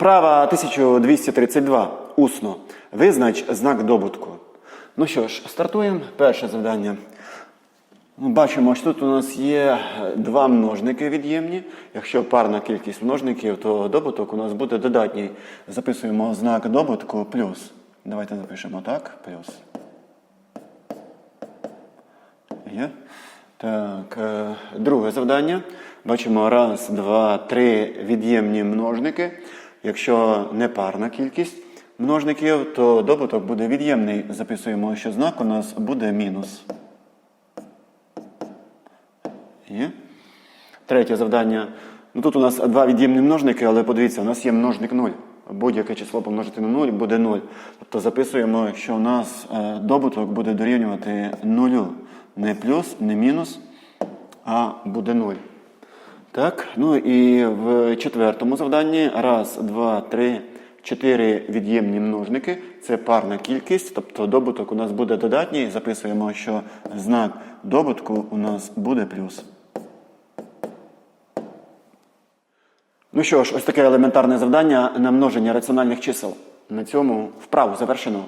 Вправа 1232. Усно. Визнач знак добутку. Ну що ж, стартуємо. Перше завдання. Бачимо, що тут у нас є два множники від'ємні. Якщо парна кількість множників, то добуток у нас буде додатній. Записуємо знак добутку плюс. Давайте запишемо так. Плюс. Є. Так, е, друге завдання. Бачимо раз, два, три від'ємні множники. Якщо не парна кількість множників, то добуток буде від'ємний. Записуємо, що знак у нас буде мінус. Є. Третє завдання. Ну тут у нас два від'ємні множники, але подивіться, у нас є множник 0. Будь-яке число помножити на 0 буде 0. Тобто записуємо, що у нас е, добуток буде дорівнювати 0. Не плюс, не мінус, а буде 0. Так, ну і в четвертому завданні раз, два, три, чотири від'ємні множники. Це парна кількість, тобто добуток у нас буде додатній. Записуємо, що знак добутку у нас буде плюс. Ну що ж, ось таке елементарне завдання на множення раціональних чисел. На цьому вправу завершено.